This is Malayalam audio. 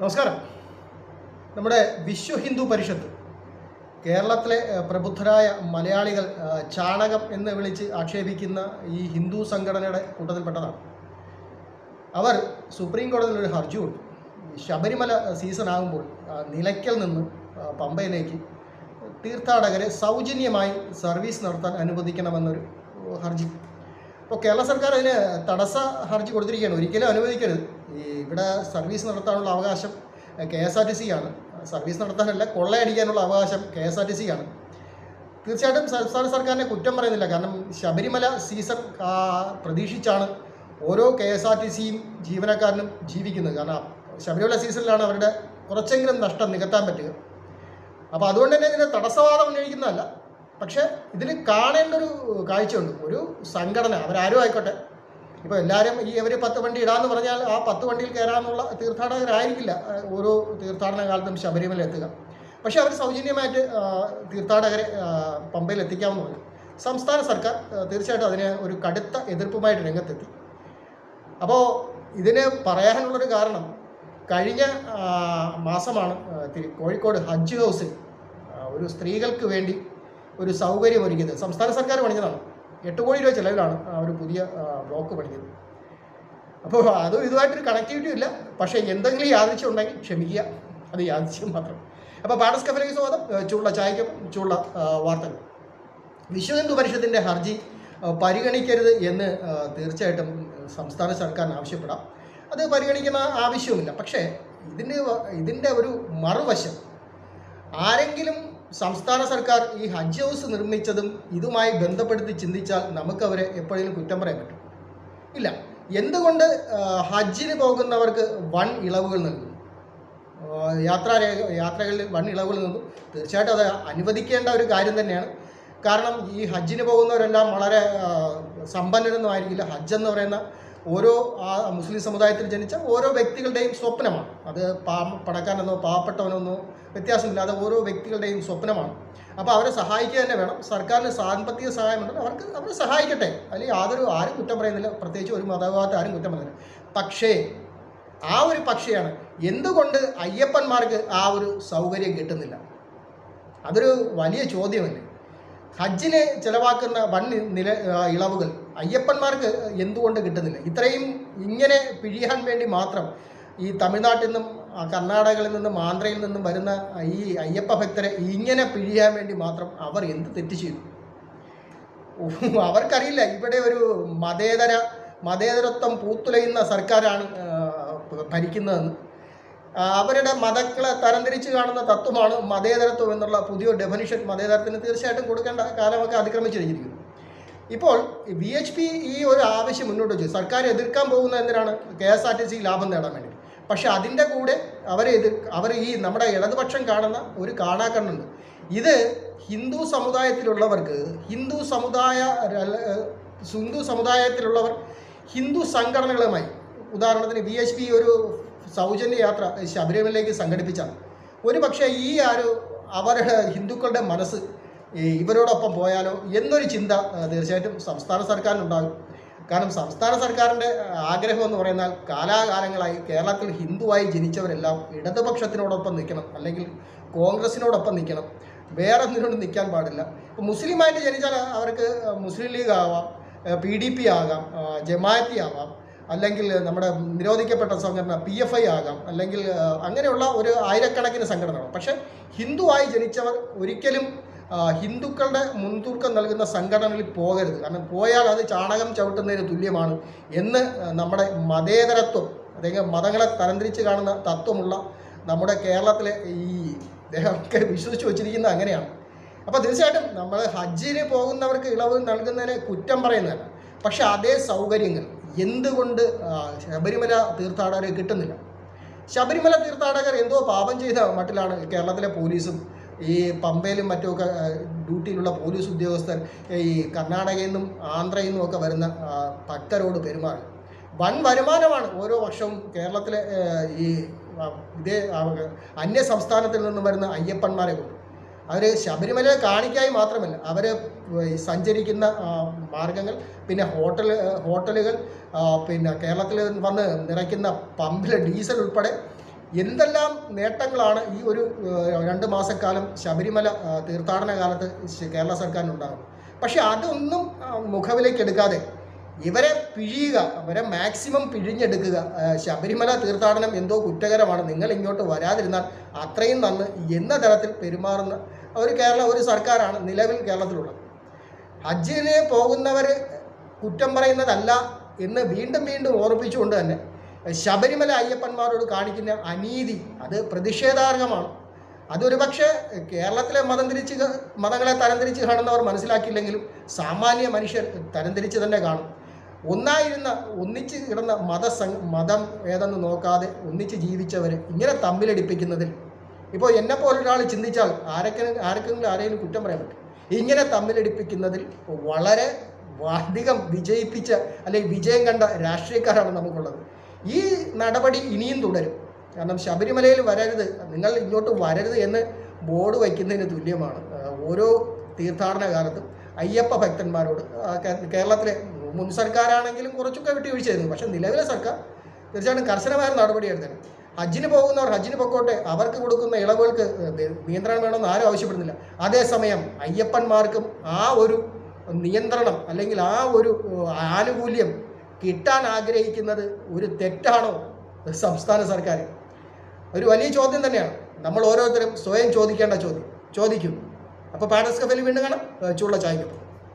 നമസ്കാരം. നമ്മുടെ വിശ്വ ഹിന്ദു പരിഷത്ത് കേരളത്തിലെ പ്രബുദ്ധരായ മലയാളികൾ ചാണകം എന്ന് വിളിച്ച് ആക്ഷേപിക്കുന്ന ഈ ഹിന്ദു സംഘടനയുടെ കൂട്ടത്തിൽപ്പെട്ടതാണ്. അവർ സുപ്രീം കോടതിയിൽ ഒരു ഹർജി കൊടുത്തു. ശബരിമല സീസൺ ആകുമ്പോൾ നിലയ്ക്കൽ നിന്ന് പമ്പയിലേക്ക് തീർത്ഥാടകരെ സൗജന്യമായി സർവീസ് നടത്താൻ അനുവദിക്കണമെന്നൊരു ഹർജി. അപ്പോൾ കേരള സർക്കാർ അതിന് തടസ്സ ഹർജി കൊടുത്തിരിക്കുകയാണ്. ഒരിക്കലും അനുവദിക്കരുത്. ഈ ഇവിടെ സർവീസ് നടത്താനുള്ള അവകാശം K S R T C ആണ്. സർവീസ് നടത്താനല്ല കൊള്ളയടിക്കാനുള്ള അവകാശം K S R T C ആണ്. തീർച്ചയായിട്ടും സംസ്ഥാന സർക്കാരിനെ കുറ്റം പറയുന്നില്ല. കാരണം ശബരിമല സീസൺ പ്രതീക്ഷിച്ചാണ് ഓരോ കെ എസ് ആർ ടി സിയും ജീവനക്കാരനും ജീവിക്കുന്നത്. കാരണം ശബരിമല സീസണിലാണ് അവരുടെ കുറച്ചെങ്കിലും നഷ്ടം നികത്താൻ പറ്റുക. അപ്പോൾ അതുകൊണ്ട് തന്നെ ഇതിന് തടസ്സവാദം ഉന്നയിക്കുന്നതല്ല. പക്ഷേ ഇതിൽ കാണേണ്ട ഒരു കാഴ്ചയുണ്ട്. ഒരു സംഘടന അവരാരും ആയിക്കോട്ടെ ഇപ്പോൾ എല്ലാവരും ഈ അവർ പത്ത് വണ്ടി ഇടാന്ന് പറഞ്ഞാൽ ആ പത്ത് വണ്ടിയിൽ കയറാനുള്ള തീർത്ഥാടകരായിരിക്കില്ല. ഓരോ തീർത്ഥാടന കാലത്തും ശബരിമല എത്തുക. പക്ഷേ അവർ സൗജന്യമായിട്ട് തീർത്ഥാടകരെ പമ്പയിൽ എത്തിക്കാമെന്ന് പറഞ്ഞു. സംസ്ഥാന സർക്കാർ തീർച്ചയായിട്ടും അതിന് ഒരു കടുത്ത എതിർപ്പുമായിട്ട് രംഗത്തെത്തി. അപ്പോൾ ഇതിന് പറയാനുള്ളൊരു കാരണം കഴിഞ്ഞ മാസമാണ് കോഴിക്കോട് ഹജ്ജ് ഹൗസിൽ ഒരു സ്ത്രീകൾക്ക് വേണ്ടി ഒരു സൗകര്യം ഒരുക്കിയത് സംസ്ഥാന സർക്കാർ പണിഞ്ഞതാണ് എട്ട് കോടി രൂപ ചിലവിലാണ് അവർ പുതിയ ബ്ലോക്ക് പണിഞ്ഞത് അപ്പോൾ അതും ഇതുമായിട്ടൊരു കണക്ടിവിറ്റി ഇല്ല. പക്ഷേ എന്തെങ്കിലും യാദൃശ്യം ഉണ്ടെങ്കിൽ ക്ഷമിക്കുക. അത് യാദൃശ്യം മാത്രം. അപ്പോൾ പാടസ് കഫലേക്ക് സ്വാഗതം ചുള്ള ചായക്കൊപ്പം ചൂടുള്ള വാർത്തകൾ. വിശ്വ ഹിന്ദു പരിഷത്തിന്റെ ഹർജി പരിഗണിക്കരുത് എന്ന് തീർച്ചയായിട്ടും സംസ്ഥാന സർക്കാരിന് ആവശ്യപ്പെടാം. അത് പരിഗണിക്കുന്ന ആവശ്യവുമില്ല. പക്ഷേ ഇതിന്റെ ഇതിന്റെ ഒരു മറുവശം ആരെങ്കിലും സംസ്ഥാന സർക്കാർ ഈ ഹജ്ജ് ഹൗസ് നിർമ്മിച്ചതും ഇതുമായി ബന്ധപ്പെടുത്തി ചിന്തിച്ചാൽ നമുക്ക് അവരെ എപ്പോഴെങ്കിലും കുറ്റം പറയാൻ പറ്റും. ഇല്ല എന്തുകൊണ്ട് ഹജ്ജിന് പോകുന്നവർക്ക് വൺ ഇളവുകൾ നൽകുന്നു യാത്രാരേഖ യാത്രാ രേഖ യാത്രകളിൽ വൺ ഇളവുകൾ നൽകും. തീർച്ചയായിട്ടും അത് അനുവദിക്കേണ്ട ഒരു കാര്യം തന്നെയാണ്. കാരണം ഈ ഹജ്ജിന് പോകുന്നവരെല്ലാം വളരെ സമ്പന്നരൊന്നും ആയിരിക്കില്ല. ഹജ്ജ് എന്ന് പറയുന്ന ഓരോ ആ മുസ്ലിം സമുദായത്തിൽ ജനിച്ച ഓരോ വ്യക്തികളുടെയും സ്വപ്നമാണ്. അത് പാ പണക്കാരനെന്നോ പാവപ്പെട്ടവനെന്നോ വ്യത്യാസമില്ല അത് ഓരോ വ്യക്തികളുടെയും സ്വപ്നമാണ്. അപ്പോൾ അവരെ സഹായിക്കുക തന്നെ വേണം. സർക്കാരിന് സാമ്പത്തിക സഹായമുണ്ടെങ്കിൽ അവർക്ക് അവരെ സഹായിക്കട്ടെ. അതിൽ യാതൊരു ആരും കുറ്റം പറയുന്നില്ല. പ്രത്യേകിച്ച് ഒരു മതവിഭാഗത്തെ ആരും കുറ്റം പറയുന്നില്ല. പക്ഷേ ആ ഒരു പക്ഷയാണ് എന്തുകൊണ്ട് അയ്യപ്പന്മാർക്ക് ആ ഒരു സൗകര്യം കിട്ടുന്നില്ല? അതൊരു വലിയ ചോദ്യമല്ലേ? ഹജ്ജിനെ ചിലവാക്കുന്ന വൻ നില ഇളവുകൾ അയ്യപ്പന്മാർക്ക് എന്തുകൊണ്ട് കിട്ടുന്നില്ല? ഇത്രയും ഇങ്ങനെ പിഴിയാൻ വേണ്ടി മാത്രം ഈ തമിഴ്നാട്ടിൽ നിന്നും കർണാടകയിൽ നിന്നും ആന്ധ്രയിൽ നിന്നും വരുന്ന ഈ അയ്യപ്പ ഭക്തരെ ഇങ്ങനെ പിഴിയാൻ വേണ്ടി മാത്രം അവർ എന്ത് തെറ്റ് ചെയ്തു? അവർക്കറിയില്ല. ഇവിടെ ഒരു മതേതര മതേതരത്വം പൂത്തുലയുന്ന സർക്കാരാണ് ഭരിക്കുന്നതെന്ന്. അവരുടെ മതങ്ങളെ തരംതിരിച്ച് കാണുന്ന തത്വമാണ് മതേതരത്വം എന്നുള്ള പുതിയ ഡെഫിനിഷൻ മതേതരത്തിന് തീർച്ചയായിട്ടും കൊടുക്കേണ്ട കാലമൊക്കെ അതിക്രമിച്ചിരിക്കുന്നു. ഇപ്പോൾ വി എച്ച് പി ഈ ഒരു ആവശ്യം മുന്നോട്ട് വെച്ചു. സർക്കാർ എതിർക്കാൻ പോകുന്ന എന്തിനാണ്? K S R T C ലാഭം നേടാൻ വേണ്ടി പക്ഷെ അതിന്റെ കൂടെ അവരെ എതിർ അവർ ഈ നമ്മുടെ ഇടതുപക്ഷം കാണുന്ന ഒരു കാണാക്കണ്ണുണ്ട്. ഇത് ഹിന്ദു സമുദായത്തിലുള്ളവർക്ക് ഹിന്ദു സമുദായ ഹിന്ദു സമുദായത്തിലുള്ളവർ ഹിന്ദു സംഘടനകളുമായി ഉദാഹരണത്തിന് വി എച്ച് പി ഒരു സൗജന്യ യാത്ര ശബരിമലയിലേക്ക് സംഘടിപ്പിച്ചാണ്. ഒരു പക്ഷേ ഈ ഒരു അവരുടെ ഹിന്ദുക്കളുടെ മനസ്സ് ഇവരോടൊപ്പം പോയാലോ എന്നൊരു ചിന്ത തീർച്ചയായിട്ടും സംസ്ഥാന സർക്കാരിനുണ്ടാകും. കാരണം സംസ്ഥാന സർക്കാരിന്റെ ആഗ്രഹം എന്ന് പറയുന്നാൽ കാലാകാലങ്ങളായി കേരളത്തിൽ ഹിന്ദുവായി ജനിച്ചവരെല്ലാം ഇടതുപക്ഷത്തിനോടൊപ്പം നിൽക്കണം അല്ലെങ്കിൽ കോൺഗ്രസിനോടൊപ്പം നിൽക്കണം. വേറെ എന്തിനോട് നിൽക്കാൻ പാടില്ല. ഇപ്പോൾ മുസ്ലിമായിട്ട് ജനിച്ചാൽ അവർക്ക് മുസ്ലിം ലീഗ് ആവാം പി ഡി പി ആകാം ജമാഅത്തി ആവാം അല്ലെങ്കിൽ നമ്മുടെ നിരോധിക്കപ്പെട്ട സംഘടന പി എഫ് ഐ ആകാം അല്ലെങ്കിൽ അങ്ങനെയുള്ള ഒരു ആയിരക്കണക്കിന് സംഘടനകൾ. പക്ഷേ ഹിന്ദുവായി ജനിച്ചവർ ഒരിക്കലും ഹിന്ദുക്കളുടെ മുൻതൂക്കം നൽകുന്ന സംഘടനകളിൽ പോകരുത്. കാരണം പോയാൽ അത് ചാണകം ചവിട്ടുന്നതിന് തുല്യമാണ് എന്ന് നമ്മുടെ മതേതരത്വം അല്ലെങ്കിൽ മതങ്ങളെ തരംതിരിച്ച് കാണുന്ന തത്വമുള്ള നമ്മുടെ കേരളത്തിലെ ഈ ഇദ്ദേഹമൊക്കെ വിശ്വസിച്ച് വച്ചിരിക്കുന്നത് അങ്ങനെയാണ്. അപ്പോൾ തീർച്ചയായിട്ടും നമ്മൾ ഹജ്ജിന് പോകുന്നവർക്ക് ഇളവ് നൽകുന്നതിന് കുറ്റം പറയുന്നതല്ല. പക്ഷേ അതേ സൗകര്യങ്ങൾ എന്തുകൊണ്ട് ശബരിമല തീർത്ഥാടകരെ കിട്ടുന്നില്ല? ശബരിമല തീർത്ഥാടകർ എന്തോ പാപം ചെയ്ത മട്ടിലാണ് കേരളത്തിലെ പോലീസും ഈ പമ്പയിലും മറ്റുമൊക്കെ ഡ്യൂട്ടിയിലുള്ള പോലീസ് ഉദ്യോഗസ്ഥർ ഈ കർണാടകയിൽ നിന്നും ആന്ധ്രയിൽ നിന്നും ഒക്കെ വരുന്ന ഭക്തരോട് പെരുമാറി. വൻ വരുമാനമാണ് ഓരോ വർഷവും കേരളത്തിലെ ഈ ഇതേ അന്യ സംസ്ഥാനത്തിൽ നിന്നും വരുന്ന അയ്യപ്പന്മാരെ കൊണ്ട്. അവർ ശബരിമല കാണിക്കായി മാത്രമല്ല അവർ സഞ്ചരിക്കുന്ന മാർഗങ്ങൾ പിന്നെ ഹോട്ടൽ ഹോട്ടലുകൾ പിന്നെ കേരളത്തിൽ വന്ന് നിറയ്ക്കുന്ന പമ്പിലെ ഡീസൽ ഉൾപ്പെടെ എന്തെല്ലാം നേട്ടങ്ങളാണ് ഈ ഒരു രണ്ട് മാസക്കാലം ശബരിമല തീർത്ഥാടന കാലത്ത് കേരള സർക്കാരിനുണ്ടാകുന്നത്? പക്ഷെ അതൊന്നും മുഖവിലേക്ക് എടുക്കാതെ ഇവരെ പിഴിയുക അവരെ മാക്സിമം പിഴിഞ്ഞെടുക്കുക ശബരിമല തീർത്ഥാടനം എന്തോ കുറ്റകരമാണ് നിങ്ങൾ ഇങ്ങോട്ട് വരാതിരുന്നാൽ അത്രയും നന്ന് എന്ന തരത്തിൽ പെരുമാറുന്ന ഒരു കേരള ഒരു സർക്കാരാണ് നിലവിൽ കേരളത്തിലുള്ളത്. ഹജ്ജിന് പോകുന്നവർ കുറ്റം പറയുന്നതല്ല എന്ന് വീണ്ടും വീണ്ടും ഓർപ്പിച്ചുകൊണ്ട് തന്നെ ശബരിമല അയ്യപ്പന്മാരോട് കാണിക്കുന്ന അനീതി അത് പ്രതിഷേധാർഹമാണ്. അതൊരു പക്ഷേ കേരളത്തിലെ മതം തിരിച്ച് മതങ്ങളെ തരംതിരിച്ച് കാണുന്നവർ മനസ്സിലാക്കിയില്ലെങ്കിലും സാമാന്യ മനുഷ്യർ തരംതിരിച്ച് തന്നെ കാണും. ഒന്നായിരുന്ന ഒന്നിച്ച് കിടന്ന മത മതം ഏതെന്ന് നോക്കാതെ ഒന്നിച്ച് ജീവിച്ചവർ ഇങ്ങനെ തമ്മിലടിപ്പിക്കുന്നതിൽ ഇപ്പോൾ എന്നെ പോലൊരാൾ ചിന്തിച്ചാൽ ആരൊക്കെ ആർക്കെങ്കിലും ആരെങ്കിലും കുറ്റം പറയാൻ പറ്റും. ഇങ്ങനെ തമ്മിലടിപ്പിക്കുന്നതിൽ വളരെ അധികം വിജയിപ്പിച്ച അല്ലെങ്കിൽ വിജയം കണ്ട രാഷ്ട്രീയക്കാരാണ് നമുക്കുള്ളത്. ഈ നടപടി ഇനിയും തുടരും. കാരണം ശബരിമലയിൽ വരരുത് നിങ്ങൾ ഇങ്ങോട്ട് വരരുത് എന്ന് ബോർഡ് വയ്ക്കുന്നതിന് തുല്യമാണ്. ഓരോ തീർത്ഥാടന കാലത്തും അയ്യപ്പ ഭക്തന്മാരോട് കേരളത്തിലെ മുൻ സർക്കാരാണെങ്കിലും കുറച്ചൊക്കെ വിട്ടുവീഴ്ചയായിരുന്നു പക്ഷേ നിലവിലെ സർക്കാർ തീർച്ചയായിട്ടും കർശനമായ നടപടി എടുത്തത് ഹജ്ജിന് പോകുന്നവർ ഹജ്ജിന് പൊക്കോട്ടെ അവർക്ക് കൊടുക്കുന്ന ഇളവുകൾക്ക് നിയന്ത്രണം വേണമെന്ന് ആരും ആവശ്യപ്പെടുന്നില്ല. അതേസമയം അയ്യപ്പന്മാർക്കും ആ ഒരു നിയന്ത്രണം അല്ലെങ്കിൽ ആ ഒരു ആനുകൂല്യം കിട്ടാൻ ആഗ്രഹിക്കുന്നത് ഒരു തെറ്റാണോ? സംസ്ഥാന സർക്കാർ. ഒരു വലിയ ചോദ്യം തന്നെയാണ്. നമ്മൾ ഓരോരുത്തരും സ്വയം ചോദിക്കേണ്ട ചോദ്യം. ചോദിക്കും. അപ്പോൾ പാഡസ് കഫലി വീണ്ടും കാണാം. ചുള്ള ചായക്കും